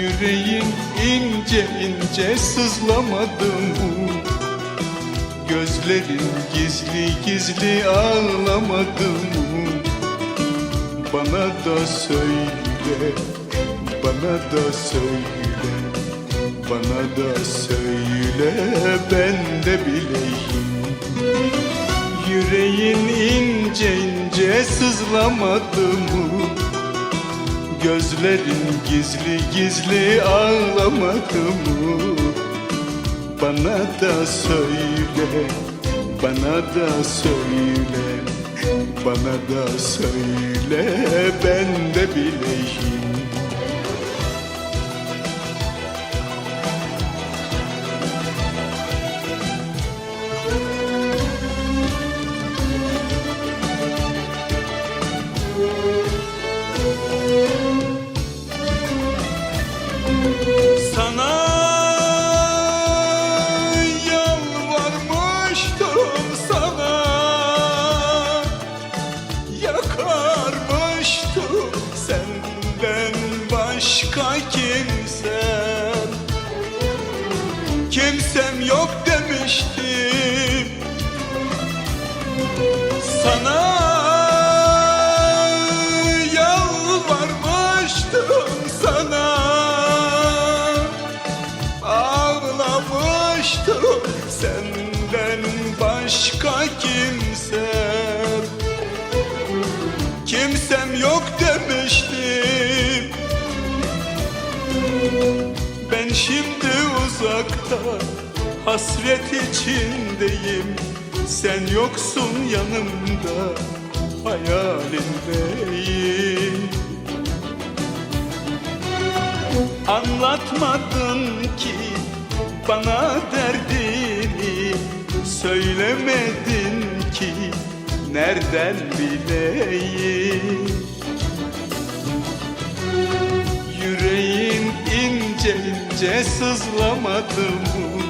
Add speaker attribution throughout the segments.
Speaker 1: Yüreğin ince ince sızlamadı mı? Gözlerin gizli gizli ağlamadı mı? Bana da söyle, bana da söyle Bana da söyle ben de bileyim Yüreğin ince ince sızlamadı mı? Gözlerin gizli gizli ağlamadı mı? Bana da söyle, bana da söyle Bana da söyle ben de bileyim yok demiştim. Sana yalvarmıştım sana. Ağlamıştım senden başka kimsem Kimsem yok demiştim. Ben şimdi uzakta hasret içindeyim. Sen yoksun yanımda hayalindeyim. Anlatmadın ki bana derdini Söylemedin ki nereden bileyim? Yüreğin ince ince sızlamadı mı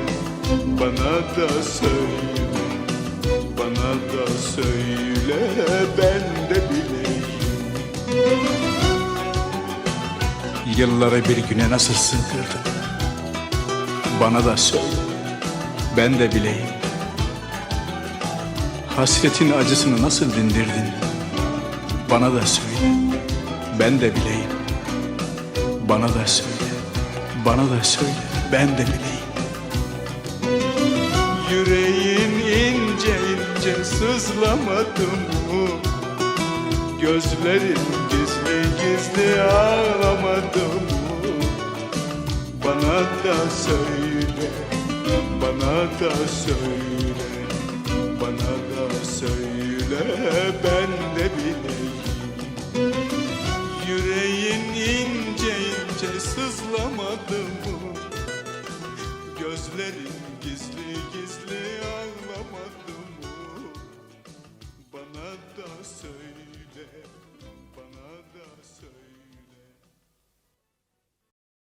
Speaker 1: bana da söyle Bana da söyle ben de bileyim
Speaker 2: Yılları bir güne nasıl sığdırdın? Bana da söyle, ben de bileyim. Hasretin acısını nasıl dindirdin? Bana da söyle, ben de bileyim. Bana da söyle, bana da söyle, ben de bileyim.
Speaker 1: Yüreğin ince ince sızlamadı mı? Gözlerin gizli gizli ağlamadı mı? Bana da söyle, bana da söyle Bana da söyle ben